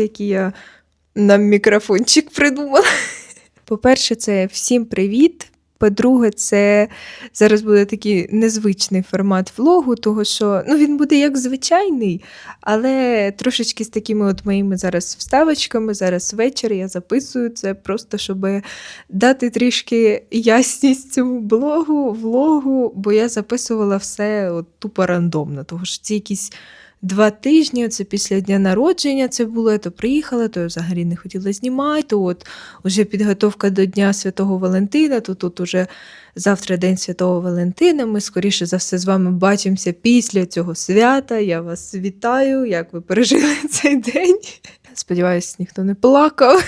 Дивіться, який я нам мікрофончик придумала. По-перше, це всім привіт. По-друге, це зараз буде такий незвичний формат влогу, того що ну, він буде як звичайний, але трошечки з такими от моїми зараз вставочками. Зараз вечір я записую це просто, щоб дати трішки ясність цьому блогу, влогу, бо я записувала все от тупо рандомно, тому що ці якісь. Два тижні, це після дня народження це було, то приїхала, то я взагалі не хотіла знімати, то от уже підготовка до Дня Святого Валентина, то тут уже завтра День Святого Валентина. Ми скоріше за все з вами бачимося після цього свята. Я вас вітаю, як ви пережили цей день. Сподіваюсь, ніхто не плакав.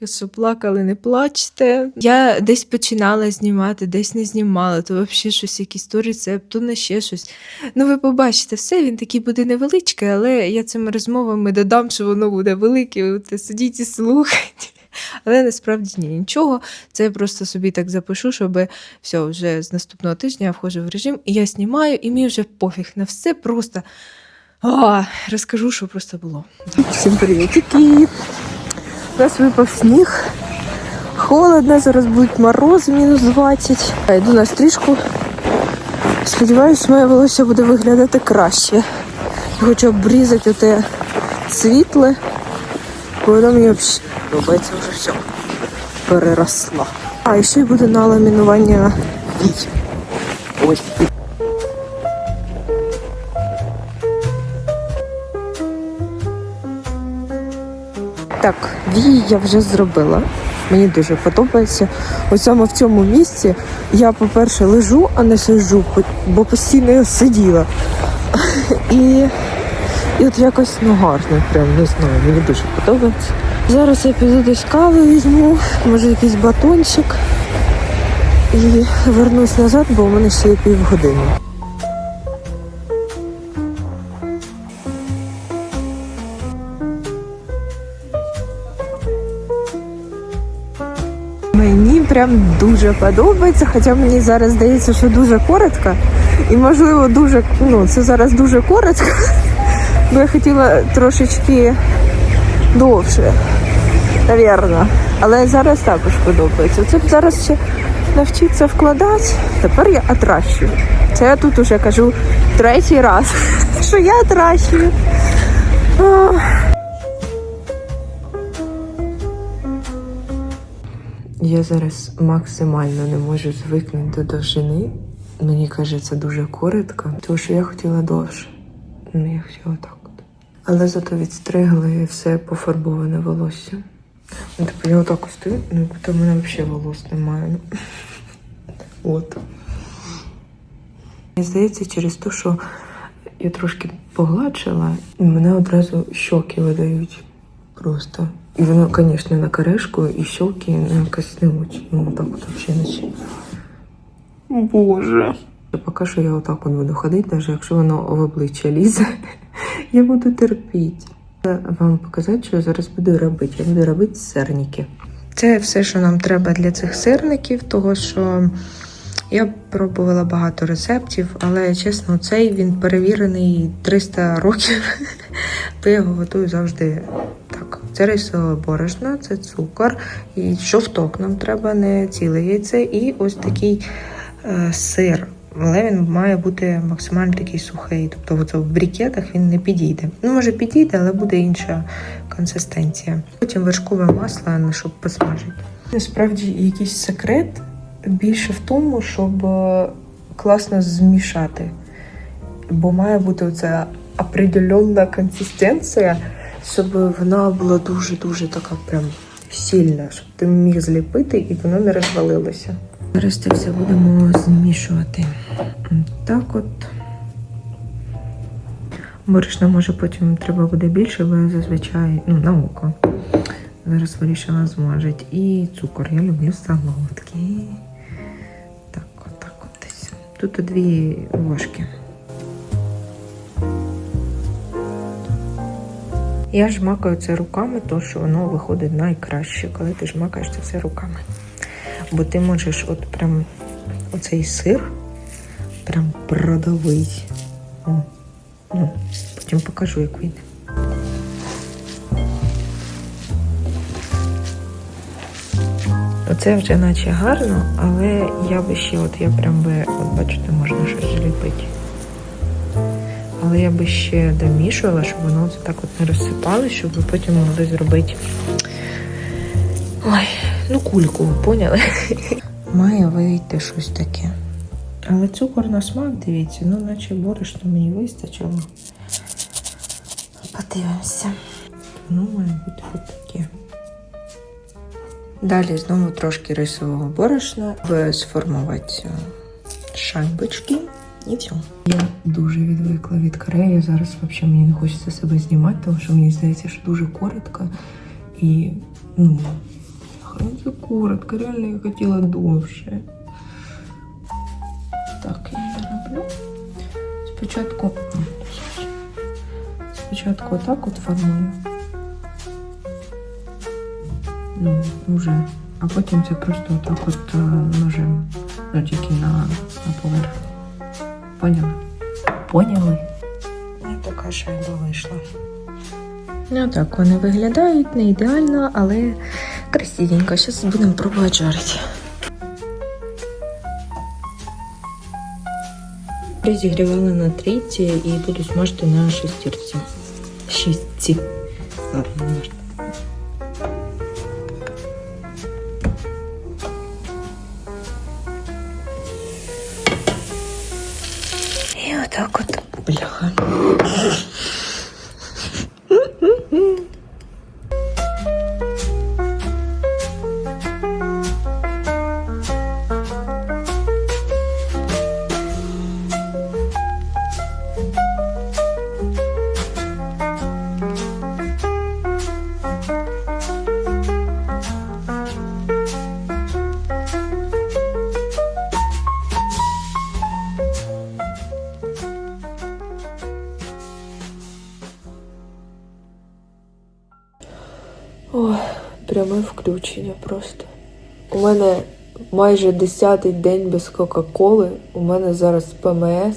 Якщо плакали, не плачте. Я десь починала знімати, десь не знімала, то взагалі щось, якийсь то рецепт, то на ще щось. Ну, ви побачите все, він такий буде невеличкий, але я цими розмовами додам, що воно буде велике. Сидіть і слухати. Але насправді ні, нічого. Це я просто собі так запишу, щоб все, вже з наступного тижня я входжу в режим, і я знімаю, і мені вже пофіг на все. Просто а, розкажу, що просто було. Всім привітики! У нас випав сніг. Холодно, зараз будуть морози мінус 20. Я йду на стрижку. Сподіваюсь, моє волосся буде виглядати краще. Я хочу обрізати оте світле, бо воно мені взагалі вже все. Переросла. А, і ще й буде на ламінування вій. Ось. Так, вії я вже зробила. Мені дуже подобається. Ось саме в цьому місці я, по-перше, лежу, а не сиджу, бо постійно я сиділа. І, і от якось ну гарно, прям не знаю, мені дуже подобається. Зараз я піду десь кави візьму, може якийсь батончик. І вернусь назад, бо у мене ще є півгодини. Прям дуже подобається, хоча мені зараз здається, що дуже коротко. І можливо дуже, ну, це зараз дуже коротко. Бо я хотіла трошечки довше, навірно. Але зараз також подобається. Це зараз ще навчитися вкладати. Тепер я отращую. Це я тут уже кажу третій раз, що я отращую. Я зараз максимально не можу звикнути до довжини. Мені кажеться дуже коротко, тому що я хотіла довше. Ну, я хотіла так. Але зато відстригли все пофарбоване волосся. Ну, типу, я отак от стою, ну то в мене взагалі волос немає. От. Мені здається, через те, що я трошки погладшила, мене одразу щоки видають. Просто. І воно, звісно, на карешку, і щоки ну, якось не очень. Ну, так от взагалі наче. Боже. Поки що я отак от буду ходити, навіть якщо воно в обличчя лізе, я буду терпіти. Вам показати, що я зараз буду робити. Я буду робити сирники. Це все, що нам треба для цих сирників, того що я пробувала багато рецептів, але чесно, цей він перевірений 300 років, то я його готую завжди. Це рисове борошно, це цукор, і шовток нам треба, не ціле яйце, і ось такий е, сир. Але він має бути максимально такий сухий. Тобто в брікетах він не підійде. Ну, може підійде, але буде інша консистенція. Потім вершкове масло, щоб посмажити. Насправді якийсь секрет більше в тому, щоб е, класно змішати. Бо має бути оця определенна консистенція, щоб вона була дуже-дуже така прям сильна, щоб ти міг зліпити і воно не розвалилося. Зараз це все будемо змішувати. Так от. Борошна може потім треба буде більше, бо я зазвичай ну, на око. Зараз вирішила змажити. І цукор. Я люблю солодкий. Так, от, так от десь. Тут дві ложки. Я жмакаю це руками, то що воно виходить найкраще, коли ти жмакаєш це все руками. Бо ти можеш от прям оцей сир прям продавий. О, ну, Потім покажу, як він. Оце вже наче гарно, але я би ще, от я прям би, от бачите, можна щось зліпити. Але я би ще домішувала, щоб воно так от не розсипалося, щоб ви потім могли зробити. Ой, ну кульку, ви поняли? Має вийти щось таке. Але цукор на смак, дивіться, ну наче борошно мені вистачило. Подивимося. Ну, має бути от таке. Далі знову трошки рисового борошна, в- сформувати шайбочки і все. Я дуже відвикла від Кореї. Зараз взагалі мені не хочеться себе знімати, тому що мені здається, що дуже коротко. І ну, це коротко, реально я хотіла довше. Так, я її роблю. Спочатку. Спочатку отак от формую. Ну, вже. А потім це просто отак от е, ножем. Ну, тільки на, на поверхні. Поняли? Поняли? Ось така шайба вийшла. Ну так, вони виглядають не ідеально, але красивенько. Зараз будемо пробувати жарити. Розігрівала на трійці і буду смажити на шестірці. Шістці. Ладно, не важно. Пряме включення просто. У мене майже десятий день без Кока-Коли. У мене зараз ПМС.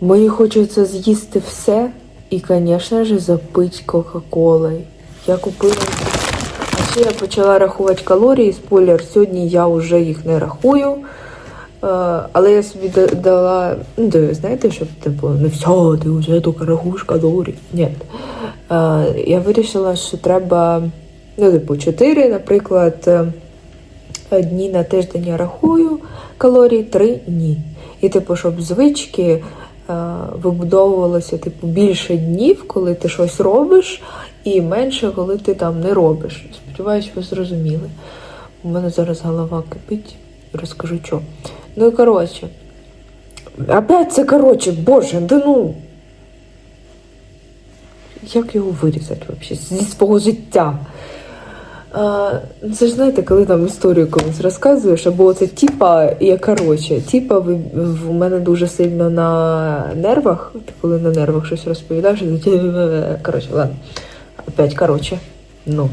Мені хочеться з'їсти все і, звісно ж, запити Кока-Колою. Я купила. А ще я почала рахувати калорії. Спойлер, сьогодні я вже їх не рахую. Е, Але я собі да- дала, ну, знаєте, щоб типу, не все, ти вже тільки рахуєш калорії. Ні. Е, Я вирішила, що треба, ну, типу, 4, наприклад, е, дні на тиждень я рахую калорії, 3 ні. І, типу, щоб звички е, вибудовувалося типу, більше днів, коли ти щось робиш, і менше, коли ти там не робиш. Сподіваюсь, ви зрозуміли. У мене зараз голова кипить, розкажу що. Ну і коротше. Опять це коротше, боже, да ну. Як його вирізати взагалі зі свого життя? Це ж знаєте, коли там історію комусь розказуєш, або це типа, я коротше, типа ви в мене дуже сильно на нервах, ти коли на нервах щось розповідаєш, то коротше, ладно. Опять коротше. Ну.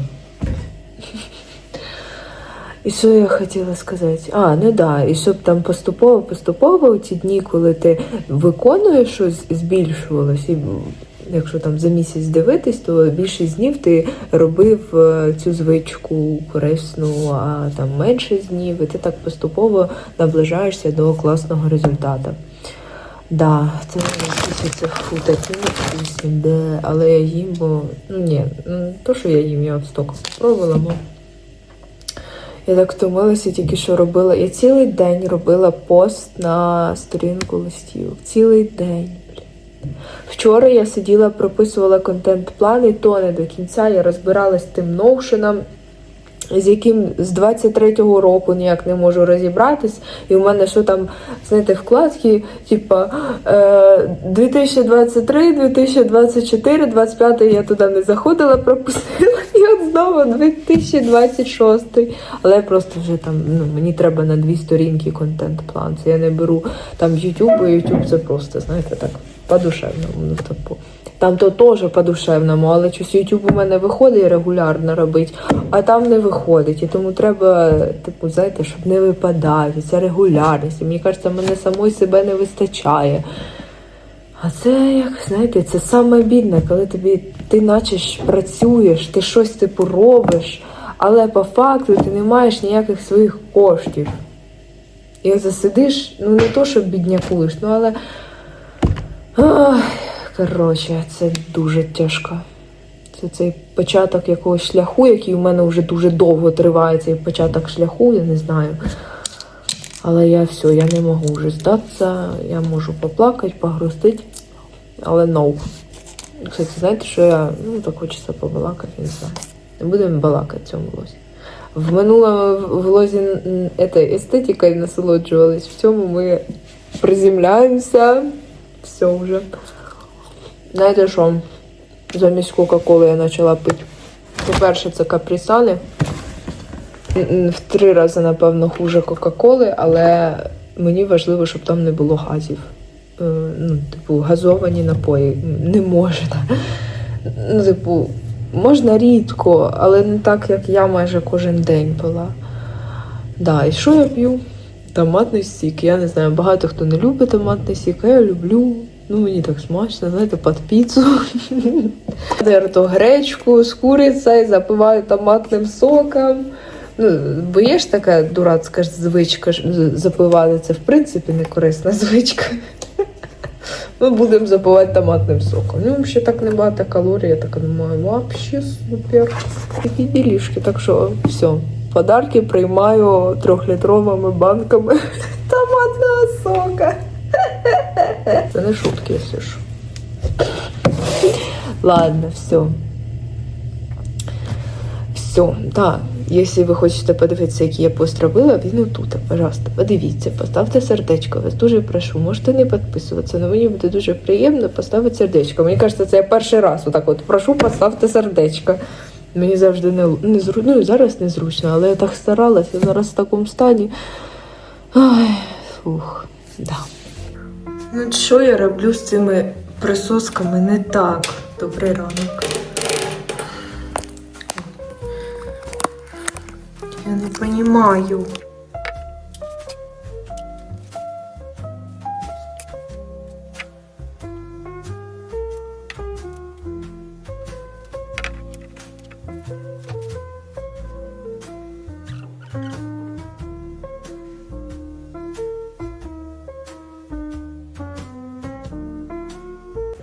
І що я хотіла сказати? А, ну да, і щоб там поступово, поступово ці дні, коли ти виконуєш щось, збільшувалось, і якщо там за місяць дивитись, то більшість днів ти робив е, цю звичку корисну, а там менше днів, і ти так поступово наближаєшся до класного результату. Да, це якісь це фу, такі де, але я їм, бо ну ні, ну то, що я їм, я от столько спробувала, бо я так втомилася, тільки що робила. Я цілий день робила пост на сторінку листів. Цілий день. Вчора я сиділа, прописувала контент-план, і то не до кінця. Я розбиралась з тим ноушеном, з яким з 23-го року ніяк не можу розібратись. І у мене що там, знаєте, вкладки, типа е, 2023, 2024, 25 я туди не заходила, пропустила. І от знову 2026. Але просто вже там, ну, мені треба на дві сторінки контент-план. Це я не беру там YouTube, бо YouTube це просто, знаєте, так, по-душевному. Ну, типу. Там то теж по-душевному, але щось YouTube у мене виходить регулярно робити, а там не виходить. І тому треба, типу, знаєте, щоб не випадати, ця регулярність. І мені кажеться, мене самої себе не вистачає. А це, як знаєте, це саме бідне, коли тобі ти наче ж працюєш, ти щось типу робиш, але по факту ти не маєш ніяких своїх коштів. І засидиш, ну не то, щоб біднякуєш, ну але. Коротше, це дуже тяжко. Це цей початок якогось шляху, який у мене вже дуже довго триває, цей початок шляху, я не знаю. Але я все, я не можу вже здатися, я можу поплакати, погрустити, але no. Кстати, знаєте, що я ну так хочеться побалакати, не знаю. Не будемо балакати цьому влозі. В минулому влозі м, естетикою насолоджувались, в цьому ми приземляємося. Все вже. Знаєте що? Замість Кока-Коли я почала пити. По-перше, це капрісани. В три рази, напевно, хуже Кока-Коли, але мені важливо, щоб там не було газів. Е, Ну, типу, газовані напої не можна. Ну, типу, можна рідко, але не так, як я майже кожен день пила. Да, і що я п'ю? Томатний сік. Я не знаю, багато хто не любить томатний сік, а я люблю. Ну, мені так смачно, знаєте, під піцу. Дерту гречку з курицею, запиваю томатним соком. Ну, бо є ж така дурацька звичка запивати. Це в принципі не корисна звичка. Ми будемо запивати томатним соком. Ну, ще так небагато калорій, я так думаю, вообще супер. Такі ділішки. Так що все. Подарки приймаю трьохлітровими банками томатного сока. Це не шутки, якщо що. Ладно, все. Все, так. Якщо ви хочете подивитися, який я пост робила, він отут, пожалуйста, подивіться, поставте сердечко. Вас дуже прошу. Можете не підписуватися, але мені буде дуже приємно поставити сердечко. Мені кажеться, це я перший раз отак от прошу, поставте сердечко. Мені завжди не, не зручно, ну і зараз незручно, але я так старалася, зараз в такому стані. Ай, фух, да. Ну, що я роблю з цими присосками не так? Добрий ранок. Я не понимаю.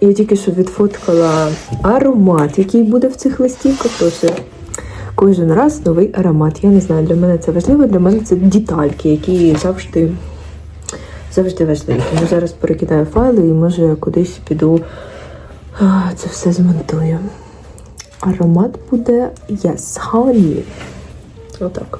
Я тільки що відфоткала аромат, який буде в цих листівках. Тож кожен раз новий аромат. Я не знаю, для мене це важливо, для мене це детальки, які завжди, завжди важливі. Тому зараз перекидаю файли і може я кудись піду це все змонтую. Аромат буде Yes Honey. Отак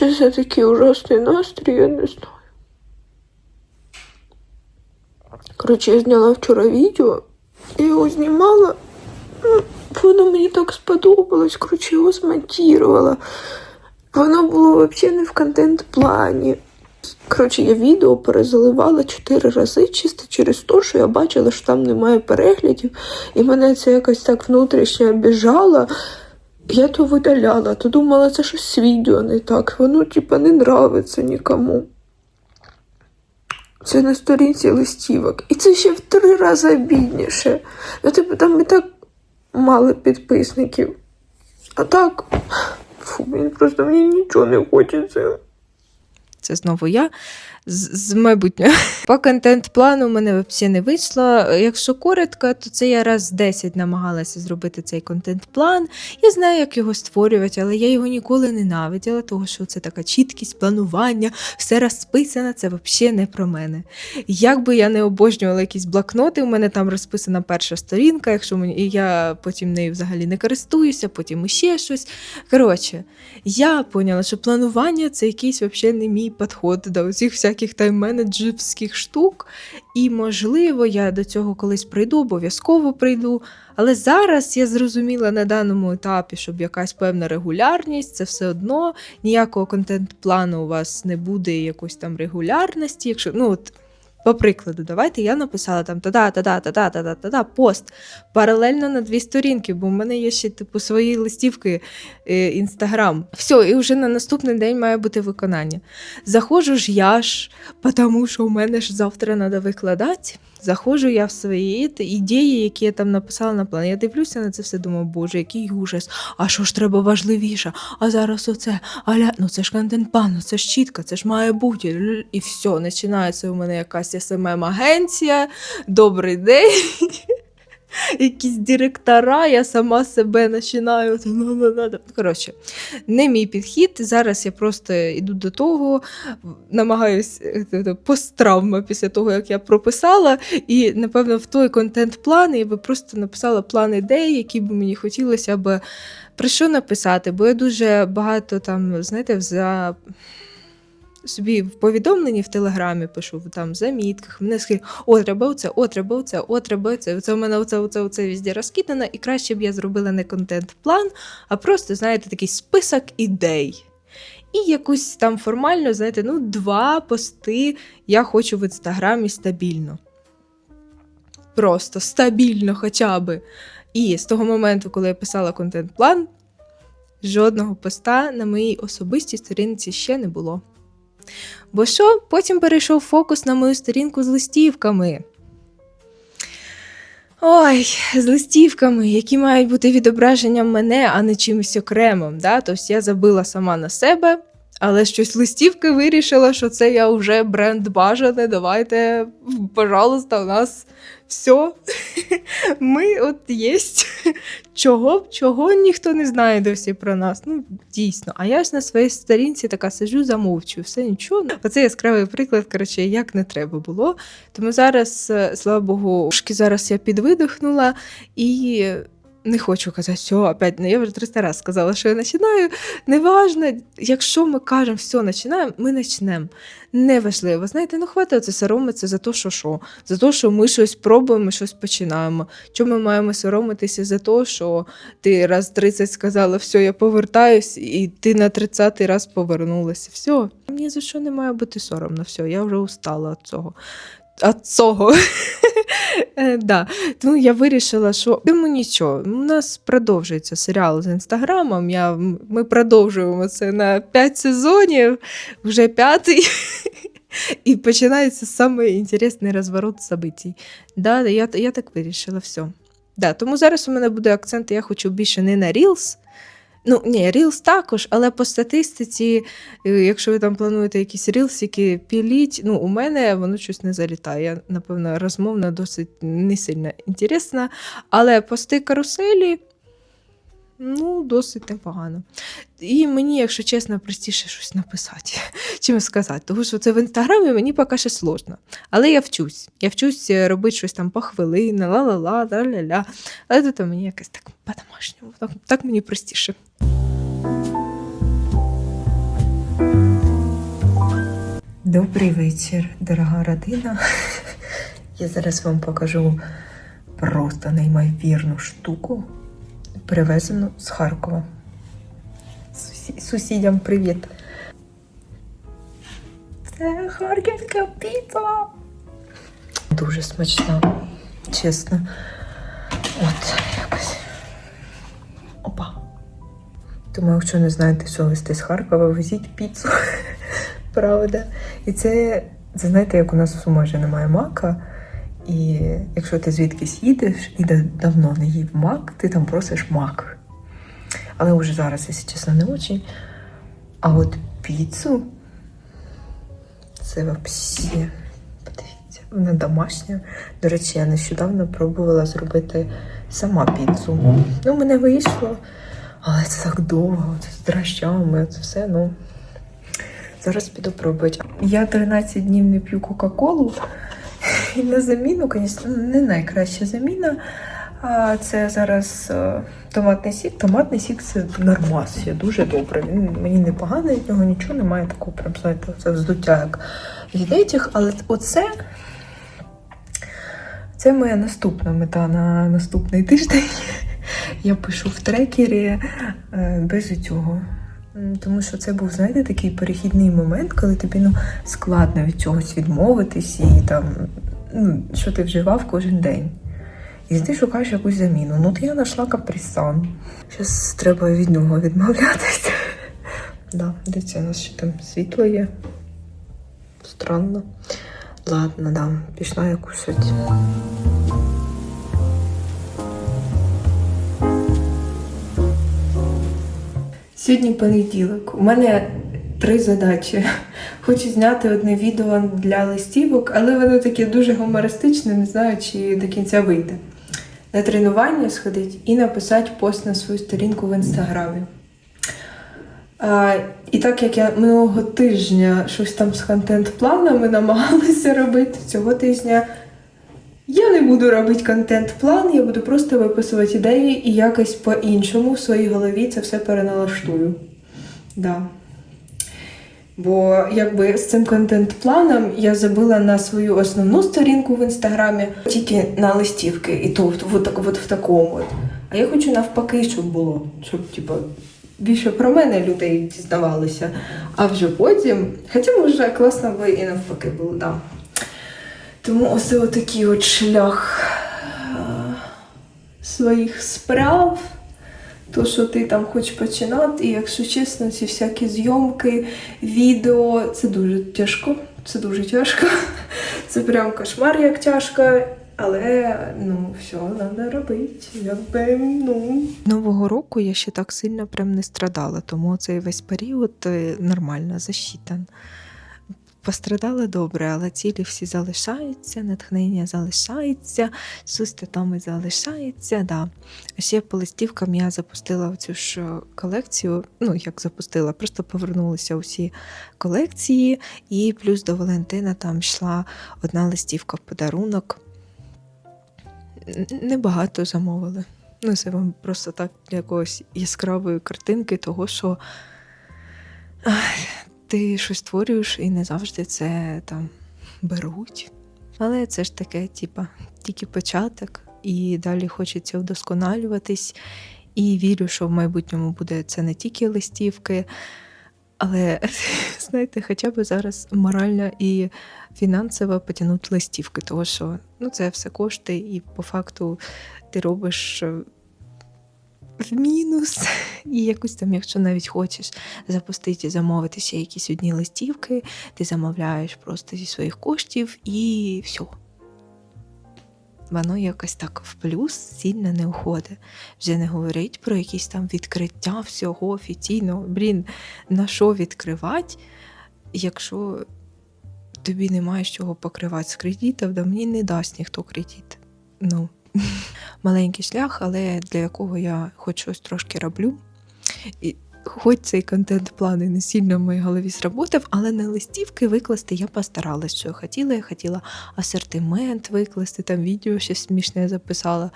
Чи це такий ужасний настрій, я не знаю. Коротше, я зняла вчора відео, я його знімала. ну, Воно мені так сподобалось, коротше, його змонтувала. Воно було взагалі не в контент-плані. Коротше, я відео перезаливала чотири рази чисто через те, що я бачила, що там немає переглядів, і мене це якось так внутрішньо обіжало. Я то видаляла, то думала, це щось відео не так. Воно, типа, не нравиться нікому. Це на сторінці листівок. І це ще в три рази бідніше. Ну, типу, там і так мало підписників. А так, фу, він просто мені нічого не хочеться. Це знову я з, майбутнього. По контент-плану в мене взагалі не вийшло. Якщо коротко, то це я раз 10 намагалася зробити цей контент-план. Я знаю, як його створювати, але я його ніколи ненавиділа, тому що це така чіткість, планування, все розписано, це взагалі не про мене. Як би я не обожнювала якісь блокноти, у мене там розписана перша сторінка, якщо мені і я потім нею взагалі не користуюся, потім іще щось. Коротше, я поняла, що планування це якийсь взагалі не мій підход до усіх всяких тайм-менеджерських штук. І, можливо, я до цього колись прийду, обов'язково прийду. Але зараз я зрозуміла на даному етапі, щоб якась певна регулярність, це все одно ніякого контент-плану у вас не буде якоїсь там регулярності. Якщо ну от По прикладу, давайте я написала там та-да, та-да, та-да, та-да, та-да, пост паралельно на дві сторінки, бо в мене є ще типу свої листівки інстаграм. Все, і вже на наступний день має бути виконання. Заходжу ж я ж, тому що у мене ж завтра треба викладати. Заходжу я в свої ідеї, які я там написала на план. Я дивлюся на це все, думаю, боже, який ужас. А що ж треба важливіше? А зараз оце, аля, ну це ж контент-план, ну це ж чітко, це ж має бути. І все, починається у мене якась СММ-агенція. Добрий день. Якісь директора, я сама себе починаю. це на-на-на. Коротше, не мій підхід. Зараз я просто йду до того, намагаюсь е, посттравма після того, як я прописала. І, напевно, в той контент-план я би просто написала план ідей, які б мені хотілося б про що написати. Бо я дуже багато там, знаєте, за. Собі в повідомленні в телеграмі пишу в там замітках. Мене скажуть, о, треба оце, о, треба оце, о, треба оце. Це у мене оце, оце, оце везде розкидано, і краще б я зробила не контент-план, а просто, знаєте, такий список ідей. І якусь там формально, знаєте, ну, два пости я хочу в інстаграмі стабільно. Просто стабільно хоча би. І з того моменту, коли я писала контент-план, жодного поста на моїй особистій сторінці ще не було. Бо що, потім перейшов фокус на мою сторінку з листівками. Ой, з листівками, які мають бути відображенням мене, а не чимось окремим. Да? Тобто я забила сама на себе, але щось листівки вирішила, що це я вже бренд бажане. Давайте, пожалуйста, у нас все. Ми от єсть. Чого, чого ніхто не знає досі про нас. Ну, дійсно. А я ж на своїй сторінці така сижу, замовчу, все нічого. Оце яскравий приклад, коротше, як не треба було. Тому зараз, е, слава Богу, трошки зараз я підвидихнула і. Не хочу казати, все, опять, ну, я вже 300 разів сказала, що я починаю. Неважно, якщо ми кажемо, все, починаємо, ми почнемо. Неважливо. Знаєте, ну хватить оце соромитися за те, що що, за те, що ми щось пробуємо, щось починаємо. Чому ми маємо соромитися за те, що ти раз 30 сказала, все, я повертаюсь, і ти на 30 раз повернулася. Все, мені за що не має бути соромно, все, я вже устала від цього. От цього. Е, да. Тому я вирішила, що йому нічого. У нас продовжується серіал з інстаграмом. Я, ми продовжуємо це на 5 сезонів, вже п'ятий. І починається самий інтересний розворот событий. Да, я, я так вирішила, все. Да, тому зараз у мене буде акцент, я хочу більше не на Reels. Ну, ні, Reels також, але по статистиці, е, якщо ви там плануєте якісь рілсики, піліть, ну, у мене воно щось не залітає. Напевно, розмовна досить не сильно інтересна. Але пости каруселі, ну, досить непогано. І мені, якщо чесно, простіше щось написати, чим сказати. Тому що це в інстаграмі мені поки що сложно. Але я вчусь. Я вчусь е, робити щось там по хвилини, ла-ла-ла, ла-ля-ля. Але тут мені якось так по-домашньому. Так, так мені простіше. Добрий вечір, дорога родина. Я зараз вам покажу просто неймовірну штуку, привезену з Харкова. Сусі- Сусідям привіт. Це харківська піца. Дуже смачна, чесно. От якось. Опа. Тому, якщо не знаєте, що везти з Харкова, везіть піцу. Правда. І це, це знаєте, як у нас в Сумажі немає мака. І якщо ти звідкись їдеш і давно не їв мак, ти там просиш мак. Але вже зараз, якщо чесно, не очень. А от піцу це взагалі. Подивіться, вона домашня. До речі, я нещодавно пробувала зробити сама піцу. Ну, мене вийшло, але це так довго, це з дрожжами, це все, ну. Зараз піду пробувати. Я 13 днів не п'ю Кока-Колу. І на заміну, звісно, не найкраща заміна. А це зараз е, томатний сік. Томатний сік це нормас, є дуже добре. Він мені не поганий, від нього нічого немає такого, прям знаєте, це вздуття як від етіх. Але оце це моя наступна мета на наступний тиждень. Я пишу в трекері е, без цього. Тому що це був, знаєте, такий перехідний момент, коли тобі ну, складно від чогось відмовитись і там, ну, що ти вживав кожен день. І ти шукаєш якусь заміну. Ну, то я знайшла каприсан. Зараз треба від нього відмовлятися. Да, дивіться, у нас ще там світло є. Странно. Ладно, да, пішла я кушать. Сьогодні понеділок. У мене три задачі. Хочу зняти одне відео для листівок, але воно таке дуже гумористичне, не знаю, чи до кінця вийде. На тренування сходити і написати пост на свою сторінку в інстаграмі. А, і так як я минулого тижня щось там з контент-планами намагалася робити, цього тижня я не буду робити контент-план, я буду просто виписувати ідеї і якось по-іншому в своїй голові це все переналаштую. Да. Бо якби з цим контент-планом я забила на свою основну сторінку в інстаграмі тільки на листівки, і то от, от, от в такому. От. А я хочу навпаки, щоб було, щоб типу, більше про мене людей дізнавалися. А вже потім, хоча може класно би і навпаки було, да. Тому ось отакий от шлях е, своїх справ. То, що ти там хочеш починати, і якщо чесно, ці всякі зйомки, відео, це дуже тяжко. Це дуже тяжко. Це прям кошмар, як тяжко. Але ну все, треба робити. Якби, ну. Нового року я ще так сильно прям не страдала, тому цей весь період е, нормально засчитан. Пострадала добре, але цілі всі залишаються, натхнення залишається, сустатами залишається. Да. А ще по листівкам я запустила цю ж колекцію. Ну, як запустила, просто повернулися усі колекції, і плюс до Валентина там йшла одна листівка в подарунок. Небагато замовили. Ну, це вам просто так для якоїсь яскравої картинки, того, що ти щось створюєш і не завжди це там беруть. Але це ж таке, типа, тільки початок, і далі хочеться вдосконалюватись. І вірю, що в майбутньому буде це не тільки листівки, але знаєте, хоча б зараз морально і фінансово потягнути листівки, тому що ну, це все коштує, і по факту ти робиш е, в мінус. І якусь там, якщо навіть хочеш запустити і замовити ще якісь одні листівки, ти замовляєш просто зі своїх коштів і все. Воно якось так в плюс сильно не уходить. Вже не говорить про якісь там відкриття всього офіційного. Блін, на що відкривати, якщо тобі немає з чого покривати з кредитів, да мені не дасть ніхто кредит. Ну, маленький шлях, але для якого я хоч щось трошки роблю. І хоч цей контент-план і не сильно в моїй голові сработав, але на листівки викласти я постаралась, що я хотіла. Я хотіла асортимент викласти, там відео щось смішне записала.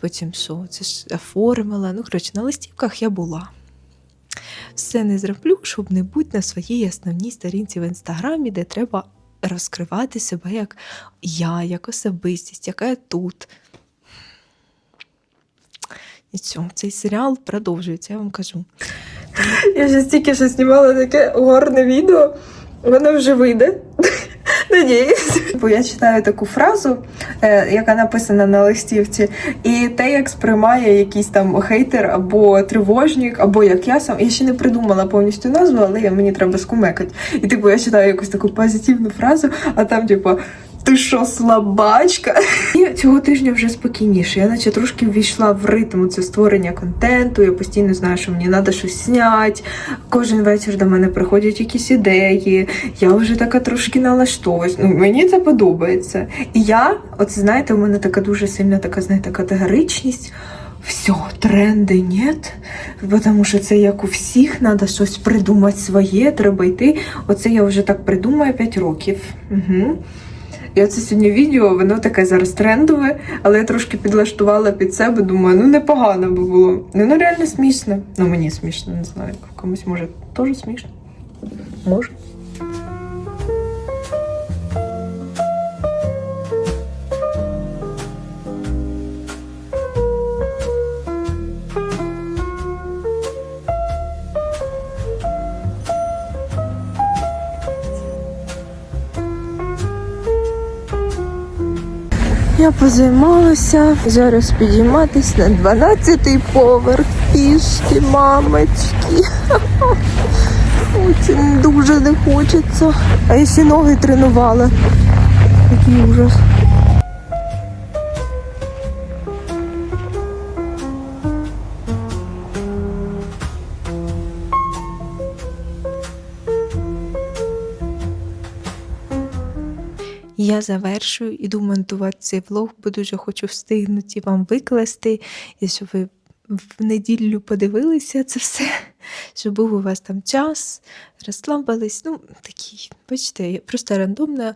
Потім що, це ж оформила. Ну, коротше, на листівках я була. Все не зроблю, щоб не бути на своїй основній сторінці в інстаграмі, де треба розкривати себе як я, як особистість, яка я тут. І все, цей серіал продовжується, я вам кажу. Я ж тільки що знімала таке гарне відео, воно вже вийде. Надіюсь. Бо я читаю таку фразу, е, яка написана на листівці, і те, як сприймає якийсь там хейтер або тривожник, або як я сам. Я ще не придумала повністю назву, але мені треба скумекати. І типу я читаю якусь таку позитивну фразу, а там, типу. Ти що, слабачка? І цього тижня вже спокійніше. Я наче трошки ввійшла в ритм це створення контенту. Я постійно знаю, що мені треба щось зняти. Кожен вечір до мене приходять якісь ідеї. Я вже така трошки налаштовуюсь. Ну, мені це подобається. І я, от знаєте, у мене така дуже сильна така, знаєте, категоричність. Все, тренди нет, тому що це як у всіх, треба щось придумати своє, треба йти. Оце я вже так придумаю 5 років. Угу. І оце сьогодні відео, воно таке зараз трендове, але я трошки підлаштувала під себе, думаю, ну непогано би було. Ну, ну реально смішно. Ну мені смішно, не знаю. Комусь може теж смішно. Може. Я позаймалася. Зараз підійматись на 12-й поверх пішки, мамочки. Очень дуже не хочеться. А я ще ноги тренувала. Такий ужас. Я завершую, іду монтувати цей влог, бо дуже хочу встигнути вам викласти, і щоб ви в неділю подивилися це все, щоб був у вас там час, розслабились. Ну, такий, бачите, просто рандомна,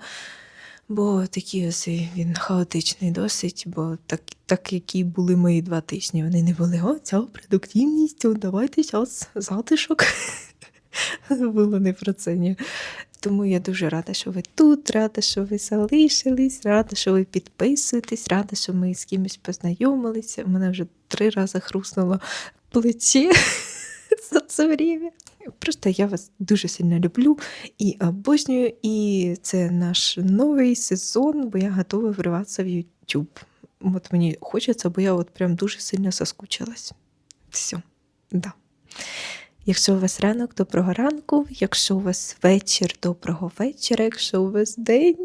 бо такий ось він хаотичний досить, бо так, так які були мої два тижні. Вони не були, о, ця продуктивність, о, давайте зараз затишок. Було не про це, ні. Тому я дуже рада, що ви тут, рада, що ви залишились, рада, що ви підписуєтесь, рада, що ми з кимось познайомилися. У мене вже три рази хруснуло плече за це время. Просто я вас дуже сильно люблю і обожнюю. І це наш новий сезон, бо я готова вриватися в YouTube. От мені хочеться, бо я от прям дуже сильно соскучилась. Все, да. Якщо у вас ранок, доброго ранку. Якщо у вас вечір, доброго вечора. Якщо у вас день,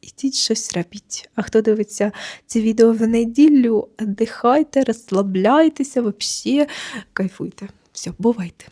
ідіть щось робіть. А хто дивиться це відео в неділю, дихайте, розслабляйтеся, взагалі кайфуйте. Все, бувайте.